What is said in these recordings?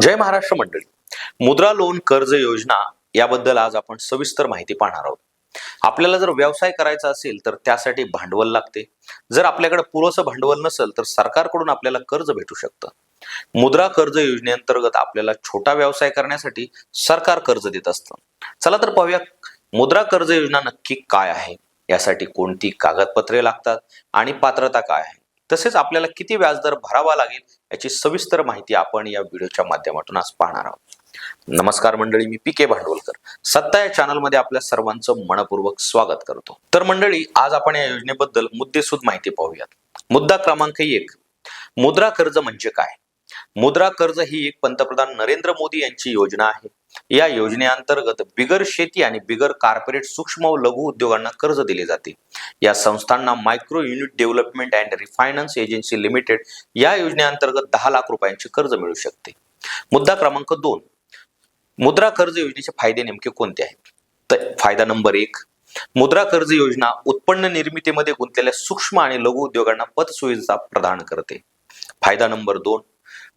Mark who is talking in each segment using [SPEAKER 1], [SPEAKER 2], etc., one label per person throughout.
[SPEAKER 1] जय महाराष्ट्र मंडळी. मुद्रा लोन कर्ज योजना याबद्दल आज आपण सविस्तर माहिती पाहणार आहोत. आपल्याला जर व्यवसाय करायचा असेल तर त्यासाठी भांडवल लागते. जर आपल्याकडे पुरेसं भांडवल नसेल तर सरकारकडून आपल्याला कर्ज भेटू शकतं. मुद्रा कर्ज योजनेअंतर्गत आपल्याला छोटा व्यवसाय करण्यासाठी सरकार कर्ज देत असतं. चला तर पाहूया मुद्रा कर्ज योजना नक्की काय आहे? यासाठी कोणती कागदपत्रे लागतात आणि पात्रता काय आहे? तसेच आपल्याला किती व्याजदर भरावा लागेल याची सविस्तर माहिती आपण या व्हिडिओच्या माध्यमातून आज पाहणार आहोत. नमस्कार मंडळी मी पी के भांडवलकर. सत्ता या चॅनलमध्ये आपल्या सर्वांचं मनपूर्वक स्वागत करतो. तर मंडळी आज आपण या योजनेबद्दल मुद्देसूद माहिती पाहूयात. मुद्दा क्रमांक एक मुद्रा कर्ज म्हणजे काय? मुद्रा कर्ज ही एक पंतप्रधान नरेंद्र मोदी यांची योजना आहे. या योजनेअंतर्गत बिगर शेती आणि बिगर कार्पोरेट सूक्ष्म व लघु उद्योगांना कर्ज दिले जाते. या संस्थांना micro unit development and refinance agency limited या योजनेअंतर्गत दहा लाख रुपयांचे कर्ज मिळू शकते. मुद्दा क्रमांक दोन. मुद्रा कर्ज योजनेचे फायदे नेमके कोणते आहेत? तर फायदा नंबर एक. मुद्रा कर्ज योजना उत्पन्न निर्मितीमध्ये गुंतलेल्या सूक्ष्म आणि लघु उद्योगांना पतसुविधा प्रदान करते. फायदा नंबर दोन.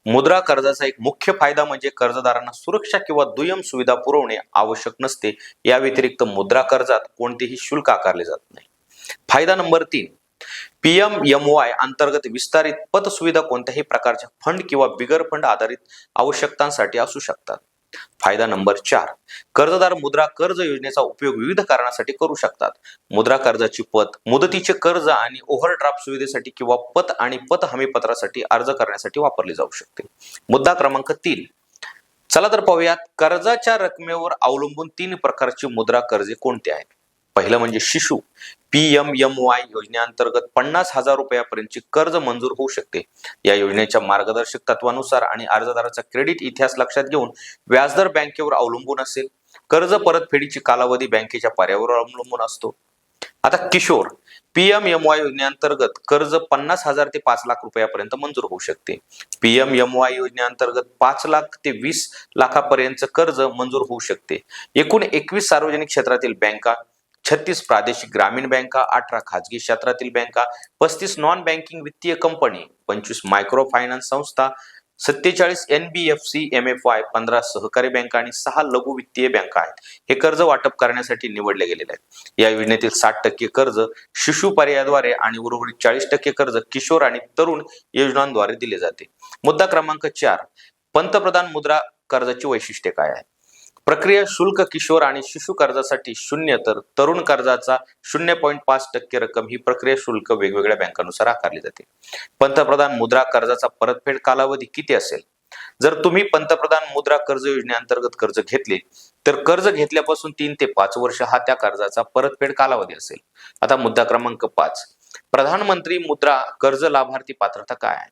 [SPEAKER 1] मुद्रा कर्जाचा एक मुख्य फायदा म्हणजे कर्जदारांना सुरक्षा किंवा दुय्यम सुविधा पुरवणे आवश्यक नसते. या व्यतिरिक्त मुद्रा कर्जात कोणतेही शुल्क आकारले जात नाही. फायदा नंबर तीन पीएम एम वाय अंतर्गत विस्तारित पतसुविधा कोणत्याही प्रकारच्या फंड किंवा बिगर फंड आधारित आवश्यकतांसाठी असू शकतात. फायदा नंबर चार कर्जदार मुद्रा कर्ज योजनेचा उपयोग विविध कारणासाठी करू शकतात. मुद्रा कर्जाची पत मुदतीचे कर्ज आणि ओव्हरड्राफ्ट सुविधेसाठी किंवा पत आणि पत हमी पत्रासाठी अर्ज करण्यासाठी वापरली जाऊ शकते. मुद्दा क्रमांक तीन चला तर पाहूयात कर्जाच्या रकमेवर अवलंबून तीन प्रकारची मुद्रा कर्जे कोणती आहेत? पहिलं म्हणजे शिशु. पी एम एम वाय योजनेअंतर्गत पन्नास हजार रुपयापर्यंतची कर्ज मंजूर होऊ शकते. या योजनेच्या मार्गदर्शक तत्वानुसार आणि अर्जदाराचा क्रेडिट इतिहास लक्षात घेऊन व्याजदर बँकेवर अवलंबून असेल. कर्ज परतफेडीची कालावधी बँकेच्या पर्यावर अवलंबून असतो. आता किशोर पीएम एम वाय योजनेअंतर्गत कर्ज पन्नास हजार ते पाच लाख रुपयापर्यंत मंजूर होऊ शकते. पीएम एम वाय योजनेअंतर्गत पाच लाख ते वीस लाखापर्यंत कर्ज मंजूर होऊ शकते. एकूण एकवीस सार्वजनिक क्षेत्रातील बँका छत्तीस प्रादेशिक ग्रामीण बँका अठरा खाजगी क्षेत्रातील बँका पस्तीस नॉन बँकिंग वित्तीय कंपनी पंचवीस मायक्रो फायनान्स संस्था सत्तेचाळीस N B F C M F Y पंधरा सहकारी बँका आणि सहा लघु वित्तीय बँका आहेत. हे कर्ज वाटप करण्यासाठी निवडले गेलेले आहेत. या योजनेतील साठ टक्के कर्ज शिशु पर्यायाद्वारे आणि उर्वरित चाळीस टक्के कर्ज किशोर आणि तरुण योजनांद्वारे दिले जाते. मुद्दा क्रमांक चार पंतप्रधान मुद्रा कर्जाची वैशिष्ट्ये काय आहेत? प्रक्रिया शुल्क किशोर आणि शिशु कर्जासाठी शून्य तर तरुण कर्जाचा शून्य पॉईंट पाच टक्के रक्कम ही प्रक्रिया शुल्क वेगवेगळ्या बँकांनुसार आकारली जाते. पंतप्रधान मुद्रा कर्जाचा परतफेड कालावधी किती असेल? जर तुम्ही पंतप्रधान मुद्रा कर्ज योजनेअंतर्गत कर्ज घेतले तर कर्ज घेतल्यापासून तीन ते पाच वर्ष हा त्या कर्जाचा परतफेड कालावधी असेल. आता मुद्दा क्रमांक पाच. प्रधानमंत्री मुद्रा कर्ज लाभार्थी पात्रता काय आहे?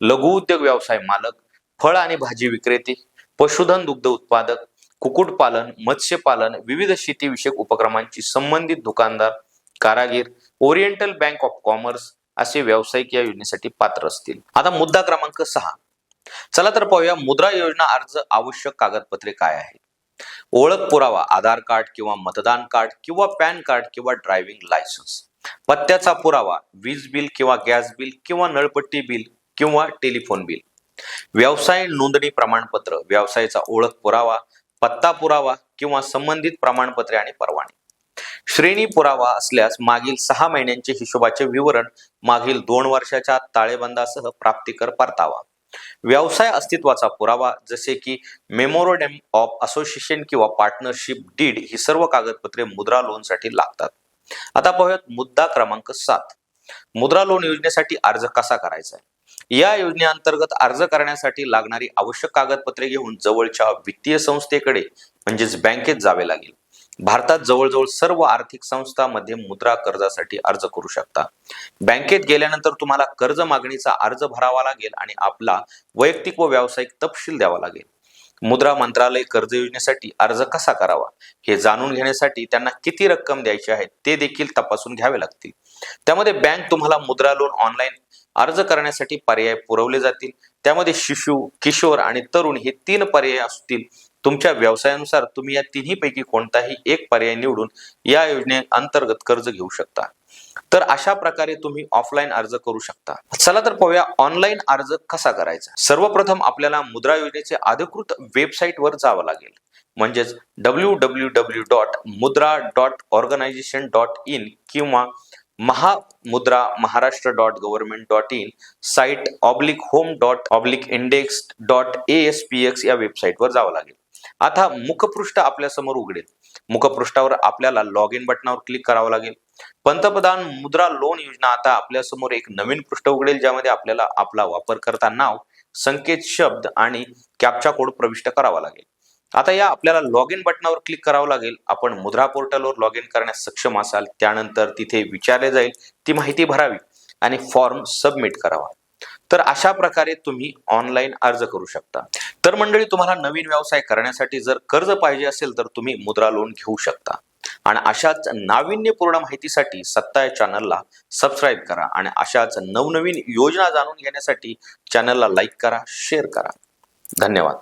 [SPEAKER 1] लघु उद्योग व्यवसाय मालक फळ आणि भाजी विक्रेते पशुधन दुग्ध उत्पादक कुक्कुटपालन मत्स्यपालन विविध शेतीविषयक उपक्रमांची संबंधित दुकानदार कारागीर ओरिएंटल बँक ऑफ कॉमर्स असे व्यावसायिक या योजनेसाठी पात्र असतील. आता मुद्दा क्रमांक सहा. चला तर पाहूया मुद्रा योजना अर्ज आवश्यक कागदपत्रे काय आहे ओळख पुरावा आधार कार्ड किंवा मतदान कार्ड किंवा पॅन कार्ड किंवा ड्रायव्हिंग लायसन्स. पत्त्याचा पुरावा वीज बिल किंवा गॅस बिल किंवा नळपट्टी बिल किंवा टेलिफोन बिल. व्यवसाय नोंदणी प्रमाणपत्र व्यवसायाचा ओळख पुरावा पत्ता पुरावा किंवा संबंधित प्रमाणपत्रे आणि परवाने. श्रेणी पुरावा असल्यास मागील सहा महिन्यांचे हिशोबाचे विवरण मागील दोन वर्षाच्या ताळेबंदासह प्राप्तिकर परतावा. व्यवसाय अस्तित्वाचा पुरावा जसे की मेमोरोडेम ऑफ असोसिएशन किंवा पार्टनरशिप डीड ही सर्व कागदपत्रे मुद्रा लोनसाठी लागतात. आता पाहूयात मुद्दा क्रमांक सात. मुद्रा लोन योजनेसाठी अर्ज कसा करायचा आहे? या योजनेअंतर्गत अर्ज करण्यासाठी लागणारी आवश्यक कागदपत्रे घेऊन जवळच्या वित्तीय संस्थेकडे म्हणजेच बँकेत जावे लागेल. भारतात जवळजवळ सर्व आर्थिक संस्थांमध्ये मुद्रा कर्जासाठी अर्ज करू शकता. बँकेत गेल्यानंतर तुम्हाला कर्ज मागणीचा अर्ज भरावा लागेल आणि आपला वैयक्तिक व व्यावसायिक तपशील द्यावा लागेल. मुद्रा मंत्रालय कर्ज योजनेसाठी अर्ज कसा करावा हे जाणून घेण्यासाठी त्यांना किती रक्कम द्यायची आहे ते देखील तपासून घ्यावे लागतील. त्यामध्ये बँक तुम्हाला मुद्रा लोन ऑनलाईन अर्ज करण्यासाठी पर्याय पुरवले जातील. त्यामध्ये शिशु किशोर आणि तरुण हे तीन पर्याय असतील. तुमच्या व्यवसायानुसार तुम्ही या तिन्हीपैकी कोणताही एक पर्याय निवडून या योजने अंतर्गत कर्ज घेऊ शकता. तर अशा प्रकारे तुम्ही ऑफलाईन अर्ज करू शकता. चला तर पाहूया ऑनलाईन अर्ज कसा करायचा? सर्वप्रथम आपल्याला मुद्रा योजनेचे अधिकृत वेबसाईटवर जावं लागेल. म्हणजेच W W W dot Mudra dot organisation dot in किंवा Mahamudra Maharashtra dot government dot in site oblique home dot oblique index dot A S P X या वेबसाईटवर जावं लागेल. आता मुखपृष्ठ आपल्यासमोर उघडेल. मुखपृष्ठावर आपल्याला लॉग इन बटनावर क्लिक करावं लागेल. पंतप्रधान मुद्रा लोन योजना आता आपल्यासमोर एक नवीन पृष्ठ उघडेल ज्यामध्ये आपल्याला आपला वापरकर्ता नाव संकेत शब्द आणि कॅप्चा कोड प्रविष्ट करावा लागेल. आता या आपल्याला लॉग इन बटनावर क्लिक करावं लागेल. आपण मुद्रा पोर्टलवर लॉग इन करण्यास सक्षम असाल त्यानंतर तिथे विचारले जाईल ती माहिती भरावी आणि फॉर्म सबमिट करावा. तर अशा प्रकारे तुम्ही ऑनलाईन अर्ज करू शकता. तर मंडळी तुम्हाला नवीन व्यवसाय करण्यासाठी जर कर्ज पाहिजे असेल तर तुम्ही मुद्रा लोन घेऊ शकता. आणि अशाच नाविन्यपूर्ण माहितीसाठी सत्ता या चॅनलला सबस्क्राईब करा आणि अशाच नवनवीन योजना जाणून घेण्यासाठी चॅनलला लाईक करा शेअर करा. धन्यवाद.